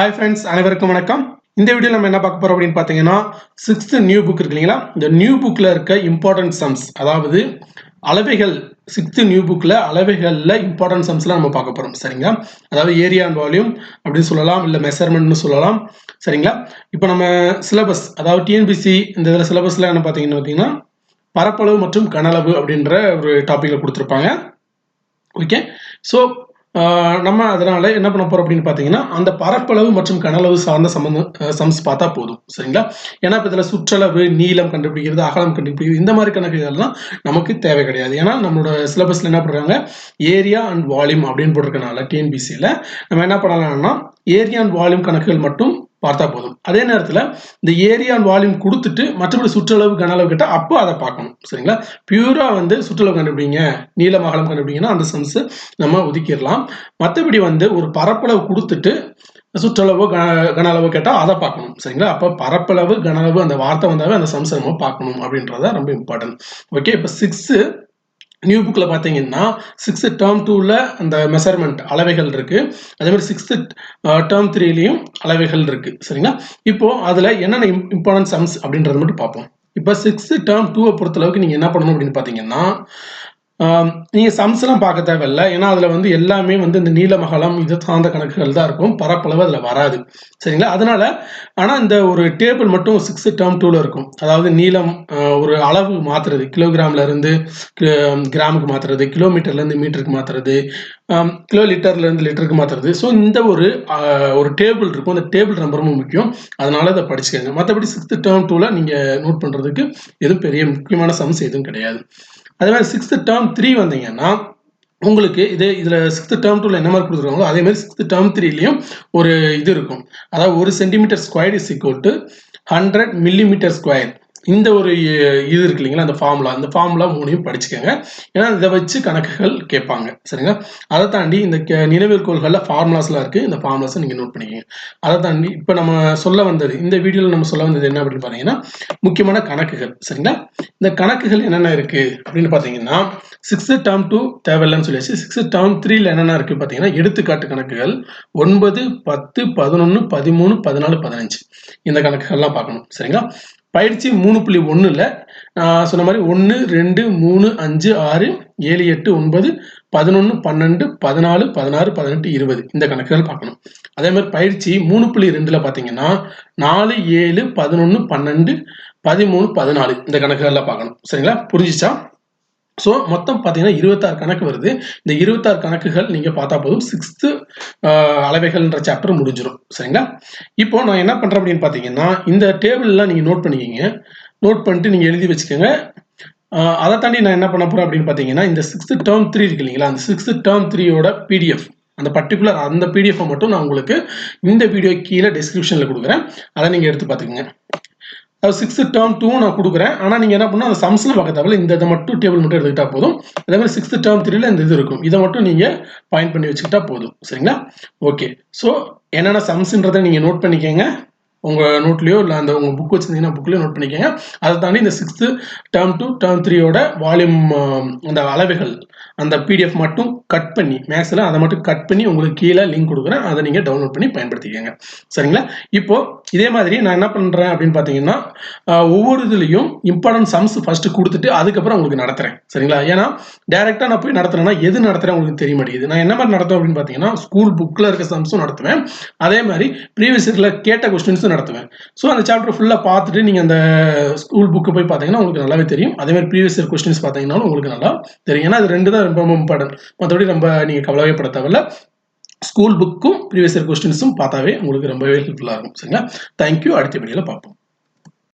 Hi friends அனைவருக்கும் வணக்கம். இந்த வீடியோ நம்ம என்ன பார்க்க போறோம் அப்படின்னு பார்த்தீங்கன்னா சிக்ஸ்த் நியூ புக் இருக்கு இல்லைங்களா? இந்த நியூ புக்ல இருக்க இம்பார்ட்டன்ட் சம்ஸ் அதாவது அளவைகள் சிக்ஸ்த் நியூ புக்ல அளவைகள்ல இம்பார்ட்டன்ட் சம்ஸ்லாம் நம்ம பார்க்க போறோம். சரிங்களா? அதாவது ஏரியா அண்ட் வால்யூம் அப்படின்னு சொல்லலாம் இல்லை மெஷர்மெண்ட்னு சொல்லலாம். சரிங்களா? இப்போ நம்ம சிலபஸ் அதாவது டிஎன்பிசி இந்த இதில் சிலபஸ்லாம் என்ன பார்த்தீங்கன்னு பார்த்தீங்கன்னா பரப்பளவு மற்றும் கனளவு அப்படின்ற ஒரு டாப்பிக்கில் கொடுத்துருப்பாங்க. ஓகே ஸோ நம்ம அதனால என்ன பண்ண போறோம் அப்படின்னு பார்த்தீங்கன்னா அந்த பரப்பளவு மற்றும் கனளவு சார்ந்த சம்பந்தம் சம்ஸ் பார்த்தா போதும். சரிங்களா? ஏன்னா இப்போ இதில் சுற்றளவு நீளம் கண்டுபிடிக்கிறது அகலம் கண்டுபிடிக்கிறது இந்த மாதிரி கணக்குகள்லாம் நமக்கு தேவை கிடையாது. ஏன்னா நம்மளோட சிலபஸ்ல என்ன பண்ணுறாங்க ஏரியா அண்ட் வால்யூம் அப்படின்னு போட்டிருக்கனால டிஎன்பிசியில் நம்ம என்ன பண்ணலாம்னா ஏரியா அண்ட் வால்யூம் கணக்குகள் மட்டும் பார்த்தா போதும். அதே நேரத்தில் இந்த ஏரியா அண்ட் வால்யூம் கொடுத்துட்டு மற்றபடி சுற்றளவு கன அளவு கேட்டால் அப்போ அதை பார்க்கணும். சரிங்களா? பியூரா வந்து சுற்றளவு கண்டுபிடிங்க. நீளம் அகலம் கண்டுபிடிங்கன்னா அந்த சம்ஸ் நம்ம ஒதுக்கிடலாம். மற்றபடி வந்து ஒரு பரப்பளவு கொடுத்துட்டு சுற்றளவு கன கன அளவு கேட்டால் அதை பார்க்கணும். சரிங்களா? அப்போ பரப்பளவு கன அளவு அந்த வார்த்தை வந்தாவே அந்த சம்ஸ் நம்ம பார்க்கணும் அப்படின்றத ரொம்ப இம்பார்ட்டன்ட் ஓகே இப்போ சிக்ஸு நியூ புக்கில் பார்த்தீங்கன்னா சிக்ஸ்த்து டேர்ம் டூவில் அந்த மெஷர்மெண்ட் அளவைகள் இருக்குது அதே மாதிரி சிக்ஸ்த்து டேர்ம் த்ரீலையும் அளவைகள் இருக்குது சரிங்களா? இப்போது அதில் என்னென்ன இம்பார்ட்டன்ட் சம்ஸ் அப்படின்றத மட்டும் பார்ப்போம். இப்போ சிக்ஸ்த்து டேர்ம் டூவை பொறுத்தளவுக்கு நீங்கள் என்ன பண்ணணும் அப்படின்னு பார்த்தீங்கன்னா நீங்கள் சம்ஸ்லாம் பார்க்க தேவையில்ல. ஏன்னா அதில் வந்து எல்லாமே வந்து இந்த நீலமகலம் இது சார்ந்த கணக்குகள் தான் இருக்கும். பரப்பளவு அதில் வராது. சரிங்களா? அதனால் ஆனால் இந்த ஒரு டேபிள் மட்டும் சிக்ஸ் டேர்ம் டூவில் இருக்கும். அதாவது நீளம் ஒரு அளவு மாற்றுறது கிலோகிராம்லேருந்து கிராமுக்கு மாற்றுறது கிலோமீட்டர்லேருந்து மீட்டருக்கு மாற்றுறது கிலோ லிட்டர்லேருந்து லிட்டருக்கு மாற்றுறது ஸோ இந்த ஒரு ஒரு டேபிள் இருக்கும். அந்த டேபிள் ரொம்ப ரொம்ப முக்கியம். அதனால இதை படிச்சுக்கோங்க. மற்றபடி சிக்ஸ்த்து டேர்ம் டூவில் நீங்கள் நோட் பண்ணுறதுக்கு எதுவும் பெரிய முக்கியமான சம்ஸ் எதுவும் கிடையாது. அதே மாதிரி சிக்ஸ்த்து டேர்ம் த்ரீ வந்தீங்கன்னா உங்களுக்கு இது இதில் சிக்ஸ்த்து டேர்ம் டூவில் என்ன மாதிரி கொடுத்துருக்காங்களோ அதே மாதிரி சிக்ஸ்த்து டேர்ம் த்ரீலையும் ஒரு இது இருக்கும். அதாவது ஒரு centimetre square is equal to hundred millimetre square இந்த ஒரு இது இருக்கு இல்லைங்களா அந்த ஃபார்முலா அந்த ஃபார்முலா மூணையும் படிச்சுக்கோங்க. ஏன்னா இதை வச்சு கணக்குகள் கேட்பாங்க. சரிங்களா? அதை தாண்டி இந்த நினைவிற்கோள்களில் ஃபார்முலாஸ்லாம் இருக்குது இந்த ஃபார்முலாஸை நீங்கள் நோட் பண்ணிக்கோங்க. அதை தாண்டி இப்போ நம்ம சொல்ல வந்தது இந்த வீடியோவில் நம்ம சொல்ல வந்தது என்ன அப்படின்னு பார்த்தீங்கன்னா முக்கியமான கணக்குகள். சரிங்களா? இந்த கணக்குகள் என்னென்ன இருக்குது அப்படின்னு பார்த்தீங்கன்னா சிக்ஸ்த்து டேர்ம் டூ தேவையில்லைன்னு சொல்லியாச்சு. சிக்ஸ்த்து டேர்ம் த்ரீல என்னென்ன இருக்குது பார்த்தீங்கன்னா எடுத்துக்காட்டு கணக்குகள் ஒன்பது பத்து பதினொன்று பதிமூணு பதினாலு பதினஞ்சு. இந்த கணக்குகள்லாம் பார்க்கணும். சரிங்களா? பயிற்சி மூணு புள்ளி ஒன்றில் சொன்ன மாதிரி ஒன்று ரெண்டு மூணு அஞ்சு ஆறு ஏழு எட்டு ஒன்பது பதினொன்று பன்னெண்டு பதினாலு பதினாறு பதினெட்டு இருபது. இந்த கணக்குகள் பார்க்கணும். அதே மாதிரி பயிற்சி மூணு புள்ளி ரெண்டில் பார்த்தீங்கன்னா நாலு ஏழு பதினொன்று பன்னெண்டு பதிமூணு பதினாலு. இந்த கணக்குகளில் பார்க்கணும். சரிங்களா? புரிஞ்சிச்சா? ஸோ மொத்தம் பார்த்தீங்கன்னா இருபத்தாறு கணக்கு வருது. இந்த இருபத்தாறு கணக்குகள் நீங்கள் பார்த்தா போதும். சிக்ஸ்த்து அளவைகள்ன்ற சாப்டர் முடிஞ்சிடும் சரிங்களா? இப்போ நான் என்ன பண்ணுறேன் அப்படின்னு பார்த்தீங்கன்னா இந்த டேபிள்லாம் நீங்கள் நோட் பண்ணிக்கிங்க. நோட் பண்ணிட்டு நீங்கள் எழுதி வச்சுக்கோங்க. அதை தாண்டி நான் என்ன பண்ண போகிறேன் அப்படின்னு பார்த்தீங்கன்னா இந்த சிக்ஸ்த்து டேர்ம் த்ரீ இருக்கு இல்லைங்களா? அந்த சிக்ஸ்த்து டேர்ம் த்ரீயோட பிடிஎஃப் அந்த பர்டிகுலர் அந்த பிடிஎஃப்பை மட்டும் நான் உங்களுக்கு இந்த வீடியோ கீழே டிஸ்கிரிப்ஷனில் கொடுக்குறேன். அதை நீங்கள் எடுத்து பார்த்துக்கோங்க அது சிக்ஸ்த்து டேர்ம் டூ நான் கொடுக்குறேன். ஆனால் நீங்கள் என்ன பண்ணால் அந்த சம்ஸ்லாம் பார்க்க தேவையில்ல. இந்த இதை மட்டும் டேபிள் மட்டும் எடுத்துக்கிட்டா போதும். அதே மாதிரி சிக்ஸ்த்து டேர்ம் த்ரீல இந்த இது இருக்கும். இதை மட்டும் நீங்கள் பாயிண்ட் பண்ணி வச்சுக்கிட்டா போதும். சரிங்களா? ஓகே ஸோ என்னென்ன சம்ஸ்ன்றதை நீங்கள் நோட் பண்ணிக்கோங்க. உங்கள் நோட்லேயோ இல்லை அந்த உங்கள் புக் வச்சுருந்தீங்கன்னா புக்லேயோ நோட் பண்ணிக்கோங்க. அதை தாண்டி இந்த சிக்ஸ்த்து டேர்ம் டூ டேர்ம் த்ரீயோட வால்யூம் அந்த அளவுகள் அந்த பிடிஎஃப் மட்டும் கட் பண்ணி மேக்ஸில் அதை மட்டும் கட் பண்ணி உங்களுக்கு கீழே லிங்க் கொடுக்குறேன். அதை நீங்கள் டவுன்லோட் பண்ணி பயன்படுத்திக்கோங்க. சரிங்களா? இப்போது இதே மாதிரி நான் என்ன பண்ணுறேன் அப்படின்னு பார்த்தீங்கன்னா ஒவ்வொரு இதுலேயும் இம்பார்ட்டன்ட் சம்ஸ் ஃபஸ்ட்டு கொடுத்துட்டு அதுக்கப்புறம் உங்களுக்கு நடத்துகிறேன் சரிங்களா? ஏன்னா டேரெக்டாக நான் போய் நடத்துறேன்னா எது நடத்துகிறேன் உங்களுக்கு தெரிய மாட்டேங்குது. நான் என்ன மாதிரி நடத்துவேன் அப்படின்னு பார்த்தீங்கன்னா ஸ்கூல் புக்கில் இருக்க சம்ஸும் நடத்துவேன். அதே மாதிரி ப்ரீவியஸ் இயரில் கேட்ட கொஸ்டின்ஸும் நடத்துவேன். ஸோ அந்த சாப்டர் ஃபுல்லாக பார்த்துட்டு நீங்கள் அந்த ஸ்கூல் புக்கு போய் பார்த்தீங்கன்னா உங்களுக்கு நல்லாவே தெரியும். அதே மாதிரி ப்ரீவியஸ் இயர் கொஸ்டின்ஸ் பார்த்தீங்கன்னாலும் உங்களுக்கு நல்லா தெரியும். ஏன்னா அது ரெண்டு தான் ரொம்ப ரொம்ப இம்பார்ட்டன்ட் மற்றபடி ரொம்ப நீங்கள் கவலையே பட தேவையில்ல. ஸ்கூல் புக்கும் ப்ரீவியஸ் இயர் கொஸ்டின்ஸும் பார்த்தாவே உங்களுக்கு ரொம்பவே ஹெல்ப்ஃபுல்லாக இருக்கும். சரிங்களா? தேங்க்யூ அடுத்த வீடியோவில் பார்ப்போம்.